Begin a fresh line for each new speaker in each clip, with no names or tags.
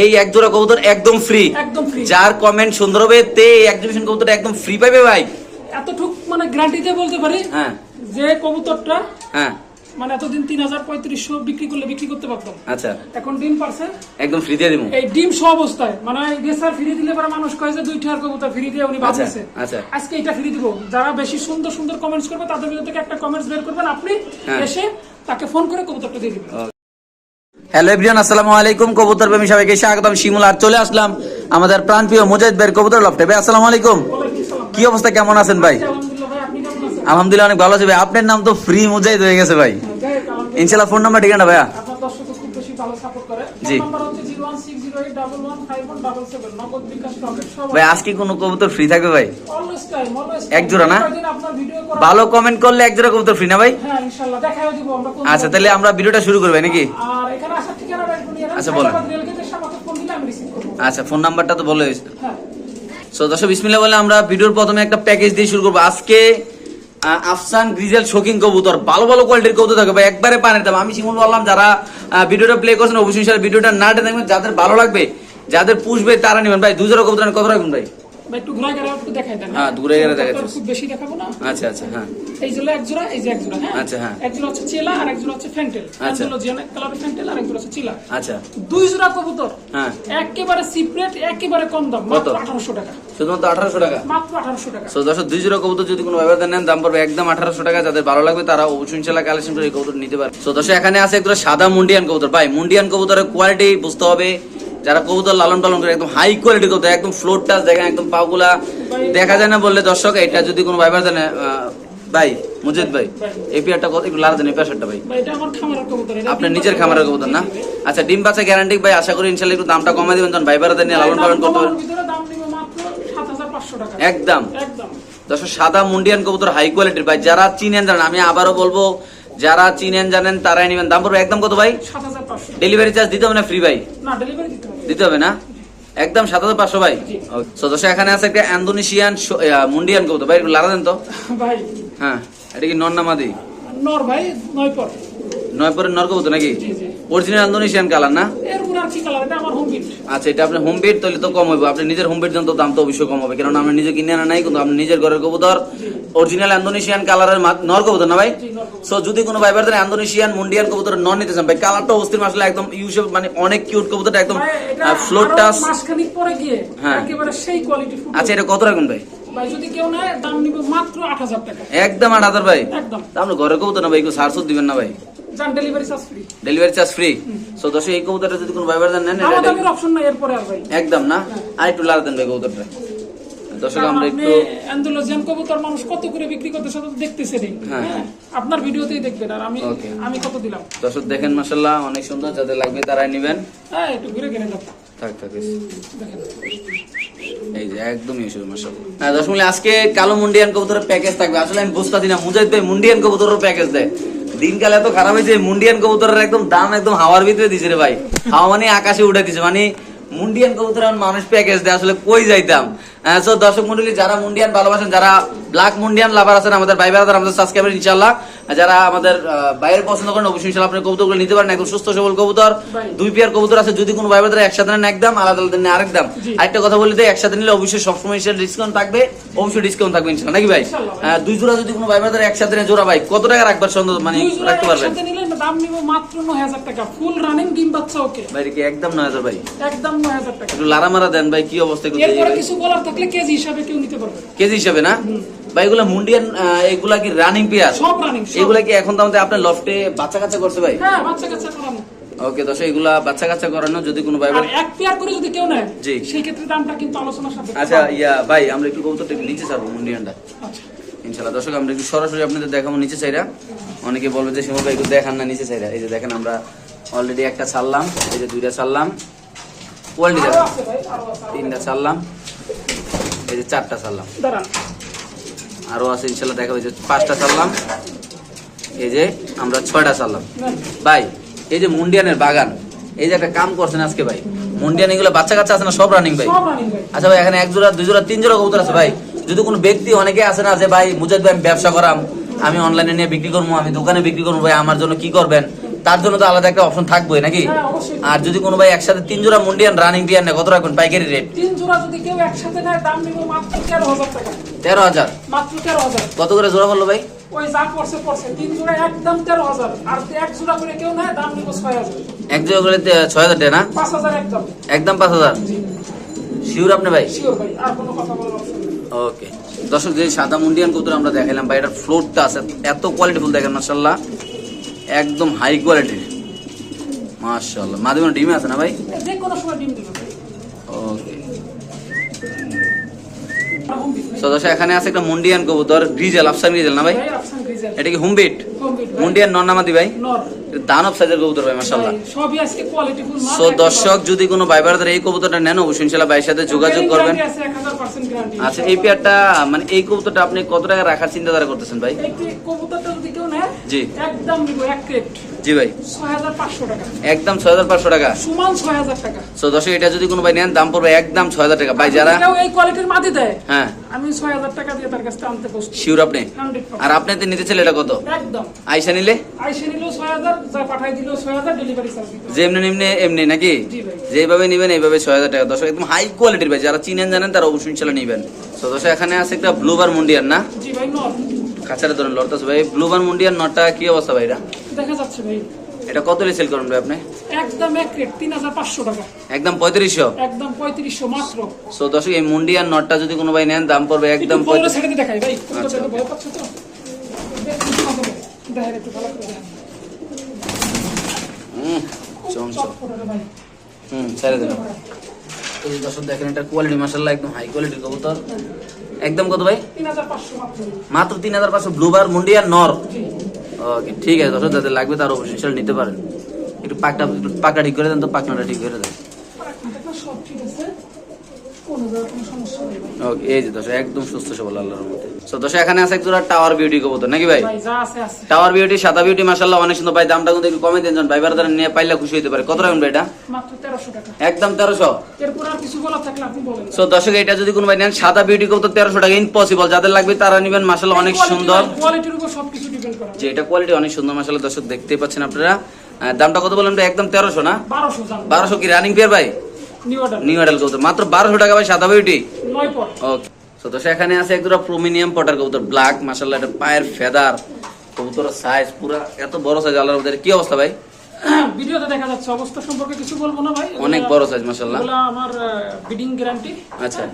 এই এক জোড়া কবুতর একদম ফ্রি
একদম free।
যার কমেন্ট সুন্দর হবে তে এই এক্সিবিশন কবুতরটা একদম ফ্রি পাবে ভাই।
এতটুক মানে গ্যারান্টি দিয়ে বলতে পারি
হ্যাঁ।
যে কবুতরটা
হ্যাঁ।
মানে এতদিন তিন হাজার পঁয়ত্রিশশো বিক্রি করলে বিক্রি করতে পারতাম।
আচ্ছা।
এখন ডিম পারছে।
একদম ফ্রি দিয়ে দিব।
এই ডিম সব অবস্থায়। মানে রেসার ফ্রি দিলে পরে মানুষ কয় যে দুইটা আর কবুতর ফ্রি দিয়ে উনি
আচ্ছা,
ভাবতেছে
আচ্ছা।
আজকে এটা ফ্রি দিব। যারা বেশি সুন্দর সুন্দর কমেন্টস করবে তাদের ভিতর থেকে একটা কমেন্টস বের করবেন। আপনি
হ্যাঁ।
এসে তাকে ফোন করে কবুতরটা দিয়ে দিবেন।
হ্যালো এভরিওয়ান আসসালামু আলাইকুম কবুতর প্রেমী সবাইকে স্বাগতম। শিমুল আর চলে আসলাম আমাদের প্রাণপ্রিয় মুজাহিদ ভাইয়ের কবুতর লফটে। ভাই আসসালামু আলাইকুম। কি অবস্থা কেমন আছেন ভাই?
আলহামদুলিল্লাহ
অনেক ভালো আছে ভাই। আপনার নাম তো ফ্রি মুজাহিদ হয়ে গেছে ভাই। ইনশাল্লাহ ফোন নাম্বার ঠিকানা ভাইয়া? জি। ভাই আজকে কোনো কবুতর ফ্রি থাকবে ভাই? এক জোড়া না? ভালো কমেন্ট করলে এক জোড়া কবুতর ফ্রি না ভাই?
হ্যাঁ
আচ্ছা তাহলে আমরা ভিডিওটা শুরু করব নাকি? আচ্ছা, বলেন। আচ্ছা ফোন নাম্বারটা তো বলে
হ্যাঁ।
সো দর্শক বিসমিল্লাহ বলে আমরা ভিডিওর প্রথমে একটা প্যাকেজ দিয়ে শুরু করব। আজকে আফসান, গ্রিজেল শোকিং কবুতর। ভালো ভালো কোয়ালিটির কবুতর থাকবে একবারে পানের দাম। আমি শিমুল বললাম, যারা ভিডিওটা প্লে করছেন, অবশ্যই ভিডিওটা না দেখবেন, যাদের ভালো লাগবে, যাদের পুষবে তারা নেবেন। ভাই দুজোর কবুতর কত রাখবেন ভাই?
একটু ঘুরে গেলে একটু দেখাই দেন
হ্যাঁ, ঘুরে গেলে দেখাচ্ছি।
খুব বেশি দেখাবো না।
আচ্ছা আচ্ছা হ্যাঁ।
এই জন্য এক জোড়া এই যে এক জোড়া হ্যাঁ?
আচ্ছা, হ্যাঁ।
এক জোড়া হচ্ছে চেলা আর এক জোড়া হচ্ছে ফ্যান্টেল।
আচ্ছা।
জোড়া জেন কালারের ফ্যান্টেল আর এক জোড়া হচ্ছে চেলা।
আচ্ছা।
দুই জোড়া কবুতর।
হ্যাঁ।
একেবারে সিপ্রেট একেবারে কম দাম মাত্র আঠারোশো টাকা।
শুধুমাত্র আঠারোশো টাকা?
মাত্র আঠারোশো টাকা।
সো দর্শক দুই জোড়া কবুতর যদি কোনো নেন দাম পড়বে একদম আঠারোশো টাকা। যাদের ভালো লাগবে তারা অবশ্যই কালেকশন করে এই কবুতর নিতে পারে সো দর্শক এখানে আছে একটা সাদা মুন্ডিয়ান কবুতর। ভাই মুন্ডিয়ান কবুতরের কোয়ালিটি বুঝতে হবে। যারা কবুতর লালন পালন করে একদম হাই কোয়ালিটি কবুতর একদম ফ্লোর টাচ দেখেন একদম পাগুলা দেখা যায় না বললে দর্শক এটা যদি কোনো ভাইবার জানে ভাই মুজিদ ভাই এই পেয়ারটা কত একটু লাল জানে এই পেয়ারটা ভাই।
ভাই এটা আমার খামারের কবুতর এটা
আপনার নিজের খামারের কবুতর না? আচ্ছা ডিম বাচ্চা গ্যারান্টি ভাই আশা করি ইনশাল্লাহ একটু দামটা কমাই দিবেন যখন ভাইবারাতে নিয়ে লালন পালন করতে একদম।
একদম।
দর্শক সাদা মুন্ডিয়ান কবুতর হাই কোয়ালিটির ভাই যারা চিনেন জানেন আমি আবারও বলব যারা চিনেন জানেন তারাই নেবেন। দাম পড়বে একদম কত ভাই? ডেলিভারি চার্জ দিতে হবে না ফ্রি ভাই?
না ডেলিভারি দিতে হবে।
না? একদম সাত হাজার পাঁচশো ভাই।
জি।
সো দর্শক এখানে আছে একটা ইন্দোনেশিয়ান মুন্ডিয়ান কবুতর। ভাই লারা দেন তো।
ভাই।
হ্যাঁ এটা কি নর নামাদি
নর ভাই নয় পর
নয় পরের নর কবুতর নাকি? অরিজিনাল ইন্দোনেশিয়ান কালার না?
এর উপর আর কি কালার এটা আমার হোম বিট
আচ্ছা এটা আপনার হোম বেড তাহলে তো কম হবে আপনি নিজের হোম বেড দেন তো দাম তো অবশ্যই কম হবে। কারণ আমরা নিজে কিনে আনা নাই কিন্তু আপনি নিজের ঘরের কবুতর অরিজিনাল ইন্দোনেশিয়ান কালারের নর কবুতর না ভাই?
কবুতর।
সো যদি কোনো ভাইবার দেন ইন্দোনেশিয়ান মুন্ডিয়ান কবুতর নন নিতে চান ভাই কালারটা অস্থির মাসলে একদম ইউসেফ মানে অনেক কিউট কবুতরটা একদম
ভাই,
ফ্লোর
আরও
টাচ
পরে গিয়ে
হ্যাঁ।
একেবারে সেই কোয়ালিটি
আচ্ছা এটা কত রাখুন ভাই?
ভাই যদি কেউ নেয় দাম নিবে মাত্র আট হাজার টাকা।
একদম ভাই।
একদম।
আপনি ঘরের কবুতর না ভাই একটু সারসুদ দিবেন না ভাই।
Delivery charge free
delivery charge free so দশ এই কবুতরটা যদি কোনো ভাইবার নেন
আমাদের অপশন নাই এরপরে আর ভাই।
একদম না? আর একটু লাল দেন ভাই কবুতরটা। দর্শক আমরা একটু
অ্যান্ডোলজিয়ান কবুতর মানুষ কত করে বিক্রি করতে সেটা তো দেখতেছেনই।
হ্যাঁ।
হ্যাঁ আপনার ভিডিওতেই দেখবেন আর আমি আমি কত দিলাম?
দর্শক দেখেন মাসাল্লাহ অনেক সুন্দর যাদের লাগবে তারাই নেবেন।
হ্যাঁ একটু ঘুরে গেলে যাব
থাক থাক এই যে একদমই শুরু মাসাল্লাহ হ্যাঁ দশ আজকে কালো মুন্ডিয়ান কবুতরের প্যাকেজ থাকবে। আসলে আমি না মুজাহিদ ভাই মুন্ডিয়ান কবুতরের প্যাকেজ দেয়। দিনকাল এত খারাপ হয়েছে মুন্ডিয়ান কবুতরের একদম দাম একদম হাওয়ার ভিতরে দিছে রে ভাই। হাওয়া মানে আকাশে উঠে দিছে। মানে মুন্ডিয়ান কবুতর মানুষ প্যাকেজ দেয় আসলে কই যাইতাম? দর্শক মন্ডলী যারা মুন্ডিয়ান ভালোবাসেন যারা ব্ল্যাক মুন্ডিয়ান লাভার আছেন আমাদের ভাই ব্রাদার আমাদের সাবস্ক্রাইবার ইনশাল্লাহ যারা আমাদের আহ, বাইরের পছন্দ করেন অবশ্যই ইনশাল্লাহ আপনি কবুতরগুলো নিতে পারেন। একদম সুস্থ সবল কবুতর দুই পেয়ার কবুতর আছে। যদি কোনো ভাই ব্রাদার একসাথে নেন একদম আলাদা আলাদা নেন আরেক দাম। আরেকটা কথা বলে দিই একসাথে নিলে অবশ্যই সবসময় ডিসকাউন্ট থাকবে অবশ্যই ডিসকাউন্ট থাকবে ইনশাল্লাহ নাকি ভাই?
ভাই।
দুই জোড়া যদি কোনো ভাই ব্রাদার একসাথে নেন জোড়া ভাই কত টাকা রাখবার সন্দেহ মানে রাখতে পারবেন?
দাম নিব মাত্র নয় হাজার টাকা। ফুল রানিং ডিম বাচ্চা ওকে।
ভাই কি একদম নয় হাজার ভাই।
একদম নয় হাজার টাকা।
একটু লারা মারা দেন ভাই কি অবস্থা করতে
এরপরে কিছু বলার থাকলে কেজি হিসাবে কেউ নিতে পারবে।
কেজি হিসাবে না? ভাই এগুলা মুন্ডিয়ান এগুলা কি রানিং পেয়ার
সব রানিং
এগুলা কি এখন তো আমাদের আপনার লফটে বাচ্চা কাচ্চা করছে ভাই?
হ্যাঁ বাচ্চা কাচ্চা করানো।
ওকে দশ এগুলা বাচ্চা কাচ্চা করানো যদি কোনো ভাই
এক পেয়ার করে যদি কেউ নেয়
জি।
সেই ক্ষেত্রে দামটা কিন্তু আলোচনার সাথে
আচ্ছা ইয়া ভাই আমরা একটু কবুতরটা একটু নিচে ছাড়বো মুন্ডিয়ানটা।
আচ্ছা।
ইনশাল্লাহ দর্শক আমরা একটু সরাসরি আপনাদের দেখাবো নিচে চাইরা অনেকে বলবে যে শিমুল ভাই একটু দেখান না নিচে চাইরা এই যে দেখেন আমরা অলরেডি একটা ছাড়লাম এই যে দুইটা ছাড়লাম। কোয়ালিটি তিনটা ছাড়লাম এই যে চারটা ছাড়লাম।
দাঁড়ান।
আরও আছে ইনশাল্লাহ দেখা হয়েছে। যে পাঁচটা চাললাম। এই যে আমরা ছয়টা
চাললাম।
ভাই এই যে মুন্ডিয়ানের বাগান এই যে একটা কাম করছেন আজকে ভাই মুন্ডিয়ান এগুলো বাচ্চা কাচ্চা আছে না সব রানিং ভাই?
সব রানিং ভাই।
আচ্ছা ভাই এখানে এক জোড়া দুই জোড়া তিন জোড়া কবুতর আছে ভাই। যদি কোনো ব্যক্তি অনেকে আছে না যে ভাই মুজাদ ভাই আমি ব্যবসা করাম আমি অনলাইনে নিয়ে বিক্রি করব আমি দোকানে বিক্রি করব ভাই আমার জন্য কি করবেন? তার জন্য তো আলাদা একটা অপশন থাকবোই নাকি?
হ্যাঁ,
আর যদি কোনো ভাই একসাথে তিন জোড়া মুন্ডিয়ান রানিং টিয়ার নেয় কত রাখবেন পাইকারি রেট
তিন জোড়া যদি কেউ একসাথে নেয় দাম নিব মাত্র তেরো হাজার টাকা।
তেরো হাজার?
মাত্র তেরো হাজার।
কত করে জোড়া বলল ভাই?
ওই যা পড়ছে পড়ছে। তিন জোড়া একদম তেরো হাজার। আর এক জোড়া করে কেউ নেয় দাম নিব ছয় হাজার।
এক জোড়া করে তে- ছয় হাজার টাকা না?
পাঁচ হাজার একদম।
একদম পাঁচ হাজার?
জি।
শিওর আপনি ভাই?
শিওর ভাই আর কোনো কথা বলার অপশন
ওকে দর্শক যে সাদা মুন্ডিয়ান কবুতর আমরা দেখাইলাম ভাই এটার ফ্লোরটা আছে এত কোয়ালিটিফুল দেখেন মাশাল্লাহ একদম হাই কোয়ালিটির মাশাল্লাহ মাধ্যমে ডিমে আছে না ভাই?
কোনো
ওকে
ভাই।
দর্শক এখানে আছে একটা মুন্ডিয়ান কবুতর গ্রিজেল আফসান গ্রিজেল না ভাই?
ভাই
এটা কি হুমবিট?
হোম বিট ভাই।
মুন্ডিয়ান নন্নামাদি ভাই?
নর।
এটা দানব সাইজের কবুতর ভাই মাশাল্লাহ
সবই আজকে কোয়ালিটিফুল মাল
সো দর্শক যদি কোনো ভাইবারদের এই কবুতরটা নেন অবশ্যই ইনশাল্লাহ ভাইয়ের সাথে যোগাযোগ করবেন।
আছে 1000% গ্যারান্টি
আচ্ছা এই পেয়ারটা মানে এই কবুতরটা আপনি কত টাকা রাখার চিন্তাধারা করতেছেন ভাই?
এই কবুতরটা যদি
জি।
একদম নিব এক ক্রেট
জি ভাই।
6500 টাকা।
একদম ছয় হাজার পাঁচশো টাকা।
সমান 6000 টাকা।
সো দর্শক এটা যদি কোনো ভাই নেন দাম পড়বে একদম ছয় হাজার টাকা। ভাই যারা
এই কোয়ালিটির দেয়।
হ্যাঁ।
আমি 6000 টাকা দিয়ে তার কাছ থেকে আনতে বসছি
শিওর আপনি? আর আপনি তো নিতে ছিল এটা কত?
একদম।
আইসা নিলে?
আইসে নিল 6000 যা পাঠাই দিল 6000 ডেলিভারি চার্জ দিতে হবে।
যেমনি নিমনে এমনি নাকি? যেভাবে নিবেন এইভাবে ছয় হাজার টাকা। দর্শক একদম হাই কোয়ালিটির ভাই। যারা চিনেন জানেন তারা অবশ্যই ইনশাল্লাহ নিবেন। তো দর্শক এখানে আছে একটা ব্লুবার মুন্ডিয়ান না?
জি ভাই নর।
কাছারে ধরেন লড়তাছে ভাই। ব্লুবার মুন্ডিয়ান নটটা কি অবস্থা ভাই এটা
দেখা যাচ্ছে ভাই।
এটা কত সেল করবেন ভাই আপনি?
একদম এক ক্রেট 3500 টাকা।
একদম পঁয়ত্রিশশো?
একদম 3500 মাত্র।
সো দর্শক এই মুন্ডিয়ান নটটা যদি কোনো ভাই নেন দাম পড়বে একদম পঁয়ত্রিশ
দেখাই ভাই।
আচ্ছা।
ভয় পাচ্ছ তো। দেখেন একটু ভালো করে দেখেন।
হুম, চমচম। হুম ছেড়ে দেবেন। এই দর্শক দেখেন, এটা কোয়ালিটি মাসাল্লাহ একদম হাই কোয়ালিটির কবুতর। একদম কত ভাই?
3500 মাত্র
তিন হাজার পাঁচশো ব্লুবার মুন্ডিয়া নর। ওকে ঠিক আছে দর্শক, যাদের লাগবে তার অবশ্যই নিতে পারেন। একটু পাকটা পাকটা ঠিক করে দেন তো, পাকনাটা ঠিক করে দেন
আপনাদের সব ঠিক আছে কোনো জায়গায় কোনো সমস্যা নেই ভাই
ওকে এই যে দর্শক একদম সুস্থ সবল আল্লাহর মধ্যে সো দর্শক এখানে আছে এক জোড়া টাওয়ার বিউটি কবুতর নাকি ভাই?
ভাই যা আছে আছে।
টাওয়ার বিউটি সাদা বিউটি মাসাল্লাহ অনেক সুন্দর। ভাই দামটা কিন্তু একটু কমে দেন ভাই বারদার নিয়ে পাইলে খুশি হতে পারে। কত রাখবেন ভাই এটা?
মাত্র 1300 টাকা।
একদম তেরোশো? দর্শক এটা যদি কোনো ভাই নেন সাদা বিউটি কবুতর তেরোশো টাকা ইম্পসিবল যাদের লাগবে তারা নিবেন মাসাল্লাহ অনেক সুন্দর। যে এটা কোয়ালিটি অনেক সুন্দর মাসাল্লাহ দর্শক দেখতে পাচ্ছেন আপনারা। দামটা কত বললেন একদম তেরোশো না? বারোশো কি রানিং পেয়ার ভাই?
নিউ অর্ডার
কবুতর। মাত্র বারোশো টাকা ভাই সাদা বিউটি ওকে তো তো সেখানে আছে একদম প্রমিনিয়াম পটার কবুতর ব্ল্যাক এটা পায়ের ফেদার। কবুতরের সাইজ পুরো এত বড় সাইজ আল্লাহর মধ্যে কি অবস্থা ভাই?
ভিডিওতে দেখা যাচ্ছে অবস্থা সম্পর্কে কিছু বলব না ভাই।
অনেক বড় size, মাশাআল্লাহ।
এগুলা আমার বিডিং গ্যারান্টি
আচ্ছা।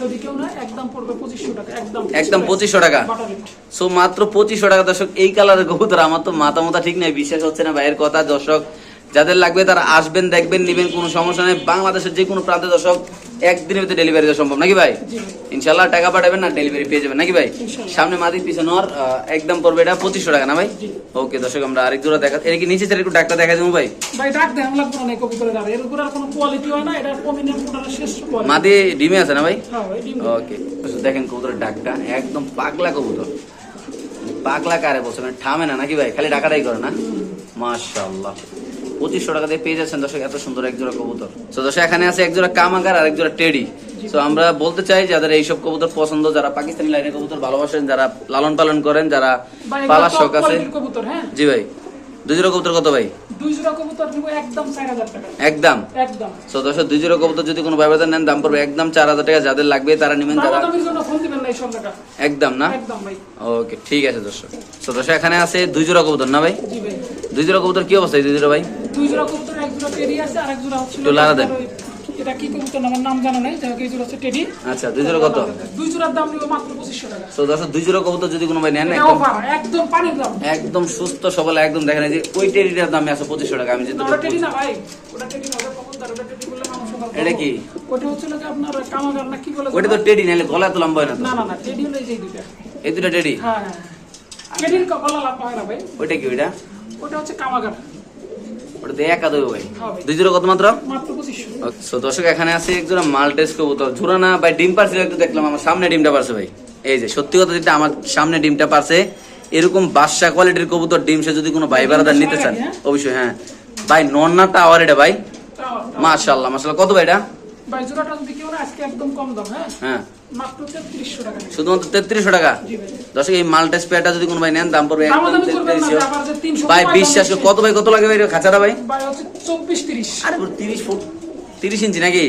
যদি কেউ না একদম পড়বে 2500 টাকা একদম
একদম 2500 টাকা? সো মাত্র পঁচিশশো টাকা দর্শক এই কালারের কবুতর আমার তো মাথা মাথা ঠিক নাই বিশ্বাস হচ্ছে না ভাইয়ের কথা। দর্শক যাদের লাগবে তারা আসবেন দেখবেন নিবেন কোনো সমস্যা নেই। বাংলাদেশের যে কোনো প্রান্তে দর্শক একদিনের ভিতরে ডেলিভারি দেওয়া সম্ভব নাকি ভাই? ইনশাল্লাহ টাকা পাঠাবেন না ডেলিভারি পেয়ে যাবেন নাকি ভাই? সামনে মাদি পিছনে ওর, একদম পড়বে এটা পঁচিশশো টাকা না ভাই? ওকে দর্শক আমরা আরেক জোড়া দেখা এটা কি নিচে ছেড়ে একটু ডাক্তার দেখা যাব ভাই?
এর
মাদি ডিমে আছে না ভাই?
হ্যাঁ
ওকে দেখেন কবুতরের ডাকটা একদম পাগলা কবুতর। পাগলা কারে বলছে মানে থামে না নাকি ভাই? খালি ডাকাটাই করে না? মাশাআল্লাহ। পঁচিশশো টাকা দিয়ে পেয়ে যাচ্ছেন দর্শক এত সুন্দর এক জোড়া কবুতর। তো দর্শক এখানে আছে এক জোড়া কামাকার আর এক জোড়া টেডি। তো আমরা বলতে চাই যাদের এইসব কবুতর পছন্দ যারা পাকিস্তানি লাইনের কবুতর ভালোবাসেন যারা লালন পালন করেন যারা পালার শখ আছে।
হ্যাঁ?
জি ভাই। দুই জোড়া কবুতর কত ভাই?
একদম 4000 টাকা।
একদম?
একদম।
তো দর্শক দুই জোড়া কবুতর যদি কোনো ব্যবধান নেন দাম পড়বে একদম চার হাজার টাকা। যাদের লাগবে তারা নেবেন যারা একদম না? ওকে ঠিক আছে দর্শক। তো দর্শক এখানে আছে দুই জোড়া কবুতর না ভাই। দুই জোড়া কবুতর কি অবস্থা দুই জোড়া ভাই?
দুই জোড়া কবুতর এক জোড়া টেডি আছে আর এক জোড়া হচ্ছে
একটু লাড়া দেন।
এটা কি কবুতর আমার নাম জানা নাই যাই এই জোড়া হচ্ছে টেডি।
আচ্ছা দুই জোড়া কত?
দুই জোড়ার দাম নিব মাত্র 2500 টাকা।
তো দর্শক দুই জোড়া কবুতর যদি কোনো ভাই নেন একদম
একদম পানির দাম।
একদম সুস্থ সবল একদম দেখেন এই যে ওই টেরিটার দামে আছে পঁচিশশো টাকা আমি
ওটা টেডি না ভাই ওটা টেডি না ওটা কবুতর ওটা টেডি বললে ওটা
এটা কি?
ওটা হচ্ছে লোকে আপনার কামাগার না কি বলে
ওইটা তো টেডি নাহলে গলা তো লম্বা না তো।
না না না টেডি হলো এই যে এই
দুটা টেডি?
হ্যাঁ হ্যাঁ। টেডির কপালা লাভ হয় না ভাই।
ওইটা কি
ওটা হচ্ছে কামাগার।
ওটা তো একা দেবো ভাই। দুই জোড়া কত মাত্র?
মাত্র 2500
তো দর্শক এখানে আছে এক জোড়া মাল্টেস কবুতর। জোড়া না ভাই ডিম পারছিল একটু দেখলাম আমার সামনে ডিমটা পারছে ভাই। এই যে সত্যি কথা যেটা আমার সামনে ডিমটা পারছে। এরকম বাদশা কোয়ালিটির কবুতর ডিম সে যদি কোনো ভাই বারাদার নিতে চান
হ্যাঁ?
অবশ্যই হ্যাঁ। ভাই নন্না টাওয়ার এটা ভাই? মাশাআল্লাহ। কত ভাই এটা?
ভাই জোড়াটা যদি কেউ না আজকে একদম কম দাম হ্যাঁ?
হ্যাঁ।
মাত্র তেত্রিশশো টাকা।
শুধুমাত্র তেত্রিশশো টাকা? দর্শক এই যদি কোনো ভাই নেন দাম পড়বে একদম
দামাদামি করবেন না,
তেত্রিশশো
আবার যে 300
ভাই বিশ্বাস কত ভাই কত লাগে ভাই খাঁচাটা ভাই?
ভাই হচ্ছে চব্বিশ তিরিশ।
আরে তিরিশ ফুট তিরিশ ইঞ্চি নাকি।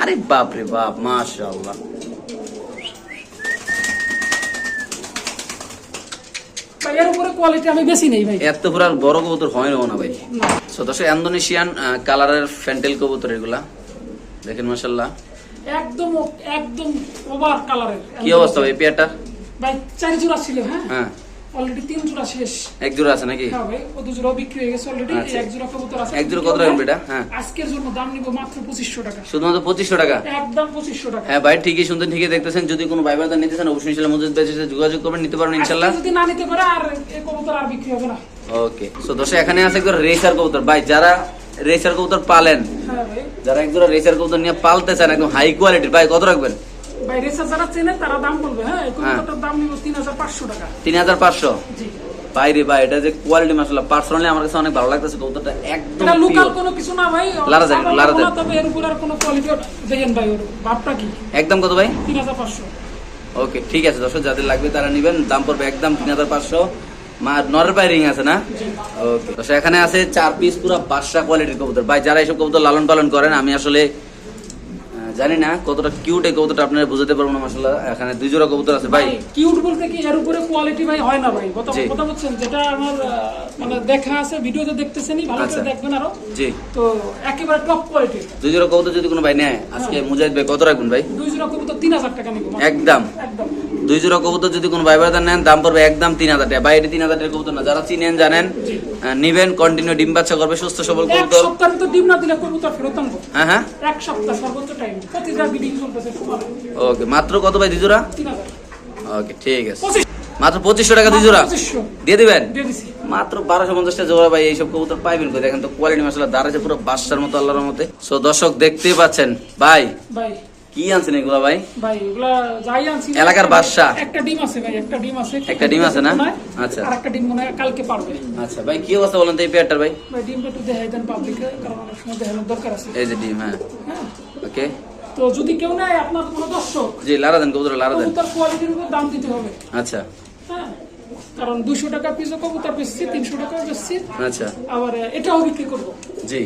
আরে বাপ রে মাশাআল্লাহ। এত পুরা বড় কবুতর হয় না ভাই। ইন্দোনেশিয়ান কালারের ফ্যান্টেল কবুতর এগুলা। দেখেন মাশাআল্লাহ।
একদম একদম ওভার কালারের।
কি অবস্থা ভাই পেয়ারটা
ভাই চার জোড়া ছিল হ্যাঁ?
হ্যাঁ।
অলরেডি তিন জোড়া শেষ।
এক জোড়া আছে নাকি?
হ্যাঁ ভাই ও দু জোড়া বিক্রি হয়ে গেছে অলরেডি
আচ্ছা।
এক জোড়া কবুতর আছে।
এক জোড়া কত রাখবেন বেটা? হ্যাঁ।
আজকের জন্য দাম নিব মাত্র পঁচিশশো টাকা।
শুধুমাত্র পঁচিশশো টাকা?
একদম পঁচিশশো টাকা।
হ্যাঁ ভাই ঠিকই শুনতেন ঠিকই দেখতেছেন। যদি কোনো ভাই বাদা নিতে চান অবশ্যই ইনশাল্লাহ মজুদ বেঁচে যোগাযোগ করবেন নিতে পারবেন ইনশাল্লাহ।
আজকে যদি না নিতে পারে আর এই কবুতর আর বিক্রি হবে না।
ওকে সো দর্শক এখানে আছে একবার রেসার কবুতর। ভাই যারা রেসার কবুতর পালেন?
হ্যাঁ
যারা একজোড়া রেসার কবুতর নিয়ে পালতে চান একদম হাই কোয়ালিটির ভাই কত রাখবেন?
ভাই রেসার যারা চেনে তারা দাম বলবে হ্যাঁ? কবুতরটার দাম নিব তিন হাজার পাঁচশো টাকা।
তিন হাজার পাঁচশো?
জি।
ভাই রে ভাই এটা যে কোয়ালিটি মাসাল্লাহ পার্সোনালি আমার কাছে অনেক ভালো লাগতেছে কবুতরটা একদম
এটা লোকাল কোনো কিছু না ভাই
লারা দেন, লারা দেন।
তবে এর উপর আর কোনো কোয়ালিটি দেখেন ভাই ওর ভাবটা কি?
একদম কত ভাই? ওকে ঠিক আছে দর্শক যাদের লাগবে তারা নেবেন দাম পড়বে একদম তিন হাজার পাঁচশো। মা রিং আছে না? ওকে আছে চার পিস পুরো বাদশা কোয়ালিটির কবুতর। ভাই যারা এইসব কবুতর লালন পালন করেন আমি আসলে জানি না কতটা কিউট এই কবুতরটা আপনারা বুঝতে পারব না মাসাল্লাহ এখানে দুই জোড়া কবুতর আছে ভাই।
কিউট বলতে কি এর উপরে কোয়ালিটি ভাই হয় না ভাই। কথা কথা বলছেন যেটা আমার মানে দেখা আছে ভিডিওতে দেখতেছেনই ভালো
আচ্ছা।
করে দেখবেন আরও।
জি।
তো একেবারে টপ কোয়ালিটির
দুই জোড়া কবুতর যদি কোনো ভাই নেয় আজকে মুজাহিদ ভাই কত রাখবেন ভাই?
দুই জোড়া কবুতর তিন হাজার টাকা নিবো
একদম।
একদম।
দুই জোড়া কবুতর যদি কোনো ভাই বাদার নেন দাম পড়বে একদম তিন হাজার টাকা। ভাই এটা তিন হাজার টাকা কবুতর না। যারা চিনেন জানেন। নিবেন কন্টিনিউ ডিম বাচ্চা করবে সুস্থ সবল কবুতর।
সপ্তাহের ভিতর ডিম না দিলে কবুতর ফেরত আনব।
হ্যাঁ হ্যাঁ।
এক সপ্তাহ সর্বোচ্চ টাইম প্রতিটা বিডিং চলতেছে
ওকে মাত্র কত ভাই দুই জোড়া? ওকে ঠিক আছে। মাত্র পঁচিশশো টাকা দুই জোড়া? দিয়ে দিবেন? মাত্র বারোশো পঞ্চাশটা জোড়া ভাই এইসব কবুতর পাইবেন কই? দেখেন তো কোয়ালিটি মশলা দাঁড়াচ্ছে পুরো বাসার মতো আল্লাহর মতে সো দর্শক দেখতেই পাচ্ছেন। ভাই
ভাই
কি আনছেন এগুলা ভাই?
ভাই এগুলা যাই আনছি
এলাকার বাদশা।
একটা ডিম আছে ভাই একটা ডিম আছে।
একটা ডিম আছে না? আচ্ছা।
আর একটা ডিম মনে কালকে পারবে।
আচ্ছা ভাই কি অবস্থা বলেন তো এই পেয়ারটার ভাই?
ভাই ডিমটা একটু দেখাই দেন পাবলিকে কারণ অনেক সময় দেখানোর দরকার আছে।
এই যে ডিম হ্যাঁ।
হ্যাঁ।
ওকে।
তো যদি কেউ নেয় আপনার কোনো দর্শক
জি লারা দেন কবুতর লারা দেন।
কবুতর কোয়ালিটির উপর দাম দিতে হবে।
আচ্ছা।
হ্যাঁ। কারণ দুশো টাকা পিসও কবুতর বেচছি তিনশো টাকাও বেচছি।
আচ্ছা।
আবার এটাও বিক্রি করব।
জি।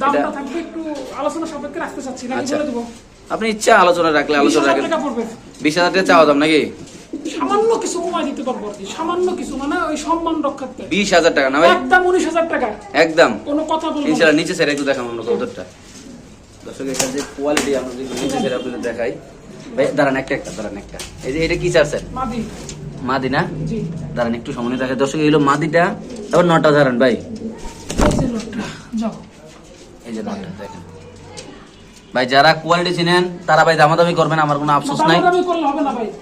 দামটা থাকবে একটু আলোচনা সাপেক্ষে রাখতে চাচ্ছি নাকি
আচ্ছা।
বলে দেবো?
আপনি ইচ্ছা আলোচনা রাখলে আলোচনা রাখেন। বিশ হাজার টাকা চাওয়া দাম নাকি?
সামান্য কিছু কমাই দিতে পারব আর সামান্য কিছু মানে ওই সম্মান রক্ষার্থে।
বিশ হাজার টাকা না ভাই?
একদম উনিশ হাজার টাকা।
একদম।
কোনো কথা বলব
ইনশাল্লাহ নিচে স্যার একটু দেখাম আমরা কবুতরটা। দর্শক এখানে যে কোয়ালিটি আমরা যদি নিচে স্যার আপনাদের দেখাই। ভাই দাঁড়ান একটা একটা দাঁড়ান একটা। এই যে এটা কি চাচ্ছেন
মাদি।
মাদি না?
জি।
দাঁড়ান একটু সামনে দেখে দর্শক এগুলো মাদিটা তারপর নটা ধরেন ভাই।
যাও।
এই যে নটা দেখেন। ভাই যারা কোয়ালিটি চিনেন তারা ভাই দামাদামি করবেন আমার কোনো আফসোস নাই।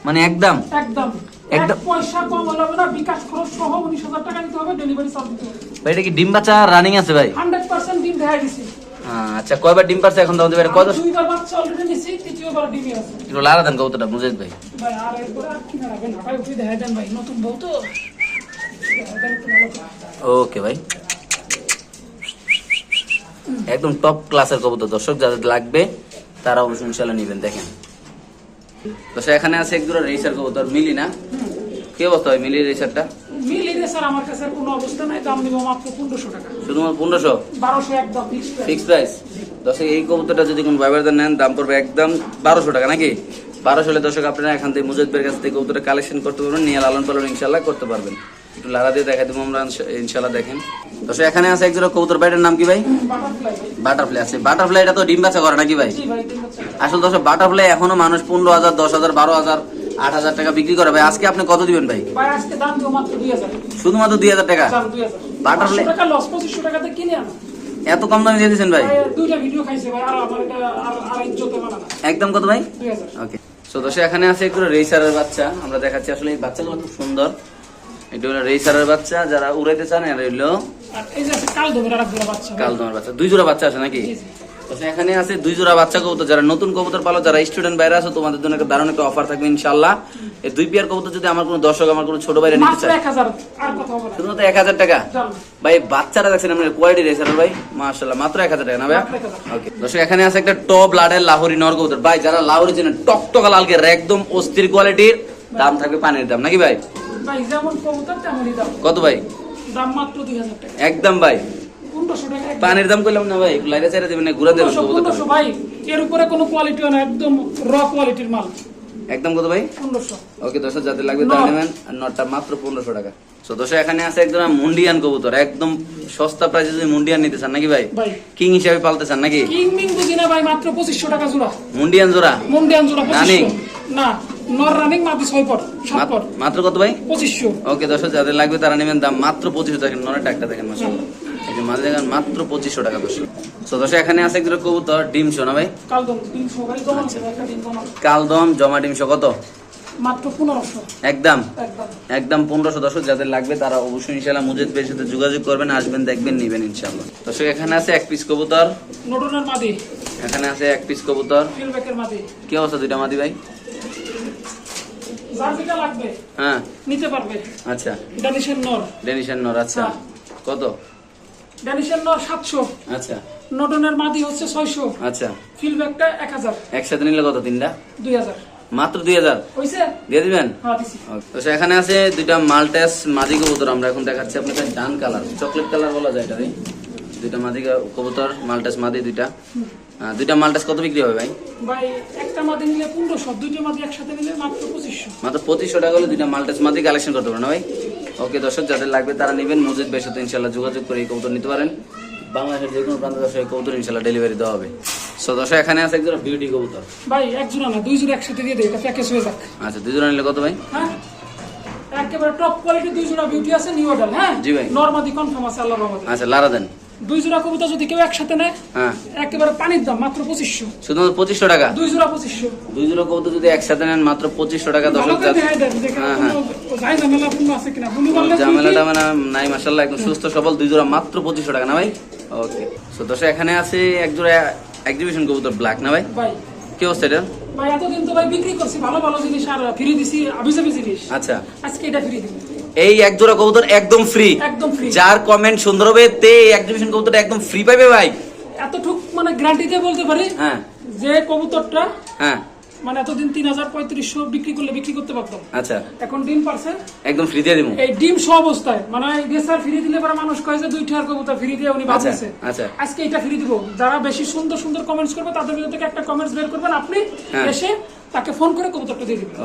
মানে একদম।
একদম।
একদম।
পয়সা কম হবে না বিকাশ খরচ সহ উনিশ হাজার টাকা দিতে হবে ডেলিভারি চার্জ দিতে হবে।
ভাই এটা কি ডিম বাচ্চা রানিং আছে ভাই?
হান্ড্রেড পার্সেন্ট ডিম দেখাই দিছি।
আচ্ছা কয়বার ডিম পারছে এখন দাম দেবেন কত
দুইবার বাচ্চা অলরেডি নিছি তৃতীয়বার ডিমই আছে।
একটু লারা দেন কবুতরটা বুঝেন ভাই।
ভাই আর এরপরে আর কিনা রাখবেন হাঁটাই উঠে দেখাই দেন ভাই নতুন বউ তো। দেখাই দেন একটু ভালো করে।
ওকে ভাই। একদম টপ ক্লাসের কবুতর। দর্শক যাদের লাগবে তারা অবশ্যই ইনশাল্লাহ নেবেন দেখেন। দর্শক এখানে আছে এক রেসার কবুতর মিলি না? কি অবস্থা হয় মিলি রেসারটা
মিলিয়ে স্যার আমার কাছে কোনো অবস্থা নাই দাম মাত্র পনেরোশো টাকা।
শুধুমাত্র পনেরোশো?
বারোশো একদম
ফিক্স প্রাইস দর্শক এই কবুতরটা যদি কোনো ব্যবহার নেন দাম পড়বে একদম বারোশো টাকা নাকি? বারোশো দর্শক আপনারা এখান থেকে মুজিদের কাছ থেকে কবুতরটা কালেকশন করতে পারবেন নিয়ে লালন পালন ইনশাল্লাহ করতে পারবেন। একটু লারা দিয়ে দেখা দেবো আমরা ইনশাল্লাহ দেখেন। দর্শক এখানে আছে একজোড়া কবুতর। ভাইটার নাম কি ভাই?
বাটারফ্লাই
বাটারফ্লাই আছে বাটারফ্লাইটা তো ডিম বাচ্চা করে নাকি ভাই?
ভাই
আসলে দর্শক বাটারফ্লাই এখনও মানুষ পনেরো হাজার দশ হাজার বারো হাজার আট হাজার টাকা বিক্রি করে। ভাই আজকে আপনি কত দিবেন ভাই? শুধুমাত্র দুই হাজার টাকা?
আনা।
এত কম দামে দিয়ে দিচ্ছেন ভাই?
মানা
একদম কত ভাই? ওকে সো দর্শক এখানে আছে একটু রেসারের বাচ্চা। আমরা দেখাচ্ছি আসলে এই বাচ্চাগুলো খুব সুন্দর। এটা হলো রেসারের বাচ্চা যারা উড়াইতে চান
আর এই যে আছে কাল দেবের আর এক জোড়া বাচ্চা।
কাল তোমার বাচ্চা। দুই জোড়া বাচ্চা আছে নাকি?
জি, জি।
আচ্ছা, এখানে আছে দুই জোড়া বাচ্চা কবুতর। যারা নতুন কবুতর পালো যারা স্টুডেন্ট বাইরে আছো তোমাদের জন্য একটা দারুণ একটা অফার থাকবে ইনশাল্লাহ এই দুই পেয়ার কবুতর যদি আমার কোনো দর্শক আমার কোনো ছোট বাইরে নিতে চায় শুধুমাত্র এক হাজার টাকা? ভাই বাচ্চারা দেখছেন আপনার কোয়ালিটি রেসার ভাই? মাশাল্লাহ মাত্র এক হাজার টাকা না ভাই? ওকে দর্শক এখানে আছে একটা টপ লাডের লাহোরি নর কবুতর। ভাই যারা লাহোরি চেনে টকটকা লালকে একদম অস্থির কোয়ালিটির দাম থাকবে পানির দাম। নাকি ভাই?
ভাই যেমন কবুতর তেমনই দাম।
কত ভাই?
দাম মাত্র দুই হাজার টাকা।
একদম ভাই।
পনেরোশো টাকা একদম।
পানির দাম কইলাম না ভাই লাইরা চাইরা দিবেন না ঘুরা দেবেন
পনেরোশো ভাই এর উপরে কোনো কোয়ালিটিও না একদম র কোয়ালিটির মাল।
একদম কত ভাই? ওকে দর্শক যাদের লাগবে
নট।
নেবেন আর নটটা মাত্র পনেরোশো টাকা। তো দর্শক এখানে আছে একজন মুন্ডিয়ান কবুতর একদম সস্তা প্রাইসে যদি মুন্ডিয়ান নিতে চান নাকি ভাই? কিং হিসাবে পালতে চান নাকি?
কিং মিং ভাই মাত্র পঁচিশশো টাকা জোড়া।
মুন্ডিয়ান জোড়া?
মন্ডিয়ান জোড়া না নর রানিং মাত্র পর পর
মাত্র কত ভাই?
পঁচিশশো।
ওকে দর্শক যাদের লাগবে তারা নেবেন দাম মাত্র পঁচিশশো টাকা। নরের টাকটা দেখেন মাসাল্লাহ এই যে মাঝে দেখেন মাত্র পঁচিশশো টাকা দর্শক তো দর্শক এখানে আছে একজন কবুতর ডিম
দম তিনশো ভাই আছে।
কালদম জমা ডিম শো কত? একদম?
একদম।
পনেরোশো দর্শক যাদের লাগবে তারা অবশ্যই ইনশাল্লাহ মুজিদ ভাইয়ের সাথে যোগাযোগ করবেন আসবেন দেখবেন নিবেন ইনশাল্লাহ দর্শক এখানে আছে এক পিস কবুতর। এখানে আছে এক পিস কবুতর। কি অবস্থা দুইটা মাদি ভাই? হ্যাঁ।
নিতে পারবে।
আচ্ছা।
ড্যানিশের নর।
ডেনিশন নর আচ্ছা।
হ্যাঁ।
কত?
ড্যানিশের নর সাতশো।
আচ্ছা।
নটনের মাদি হচ্ছে ছয়শো।
আচ্ছা।
ফিলব্যাকটা এক হাজার।
একসাথে নিলে কত তিনটা?
দুই হাজার।
মাত্র দুই হাজার? দিয়ে দিবেন?
হ্যাঁ
তো সেখানে আছে দুইটা মাল্টেস মাদি কবুতর। আমরা এখন দেখাচ্ছি আপনাকে ডান কালার। চকলেট কালার বলা যায় এটা দুইটা মাদি কবুতর মাল্টেস মাদি দুইটা। দুইটা মাল্টেস কত বিক্রি হবে ভাই?
ভাই একটা মাদি নিলে পনেরোশো দুইটা মাদি একসাথে নিলে মাত্র পঁচিশশো।
মাত্র পঁচিশশো টাকা হলে দুইটা মাল্টেস মাদি কালেকশন করতে পারেন না ভাই? ওকে দর্শক যাদের লাগবে তারা নেবেন। মসজিদ বেশ সাথে ইনশাল্লাহ যোগাযোগ করে এই কবুতর নিতে পারেন। বাংলাদেশের যে কোনো প্রান্ত দর্শক এই কবুতর ইনশাল্লাহ ডেলিভারি দেওয়া হবে। সো দর্শক এখানে আছে একজন বিউটি কবুতর।
ভাই এক জোড়া না দুই জোড়া একসাথে দিয়ে দেয় এটা প্যাকেজ হয়ে যাক।
আচ্ছা দুজনে নিলে কত ভাই?
হ্যাঁ? একেবারে টপ কোয়ালিটি দুই জোড়া বিউটি আছে নিউ অর্ডার হ্যাঁ?
জি ভাই।
নর্মাদি কনফার্ম আছে আল্লাহর রহমতে।
আচ্ছা লারা দেন।
দুই জোড়া কবুতর যদি কেউ একসাথে নেয়
হ্যাঁ।
একেবারে পানির দাম মাত্র পঁচিশশো।
শুধুমাত্র পঁচিশশো টাকা?
দুই জোড়া পঁচিশশো।
দুই জোড়া কবুতর যদি একসাথে নেন মাত্র পঁচিশশো টাকা
যে
হ্যাঁ, হ্যাঁ।
ঝামেলা
মানে নাই মাসাল্লাহ একদম সুস্থ সবল দুই জোড়া মাত্র পঁচিশশো টাকা না ভাই? ওকে তো দর্শক এখানে আছে এক জোড়া এক্সিবিশন কবুতর ব্ল্যাক না ভাই?
ভাই।
কি অবস্থা এটা?
ভাই এতদিন তো ভাই বিক্রি করছি ভালো ভালো জিনিস আর ফ্রি দিছি আবিজাবি জিনিস।
আচ্ছা।
আজকে এটা ফ্রি দিব।
এই এক জোড়া কবুতর একদম ফ্রি
একদম ফ্রি
যার কমেন্ট সুন্দর হবে তে এক্সিবিশন কবুতরটা একদম ফ্রি পাবে ভাই।
এতটুক মানে গ্যারান্টি দিয়ে বলতে পারি
হ্যাঁ।
যে কবুতরটা
হ্যাঁ।
মানে এতদিন তিন হাজার পঁয়ত্রিশশো বিক্রি করলে বিক্রি করতে পারতাম।
আচ্ছা।
এখন ডিম পারছে।
একদম ফ্রি দিয়ে দিব।
এই ডিম সব অবস্থায়। মানে রেসার ফ্রি দিলে পরে মানুষ কয় যে দুইটা আর কবুতর ফ্রি দিয়ে উনি
আচ্ছা
ভাবতেছে
আচ্ছা।
আজকে এটা ফ্রি দিব। যারা বেশি সুন্দর সুন্দর কমেন্টস করবে তাদের ভিতর থেকে একটা কমেন্টস বের করবেন। আপনি
হ্যাঁ।
এসে তাকে ফোন করে কবুতরটা দিয়ে দিবেন।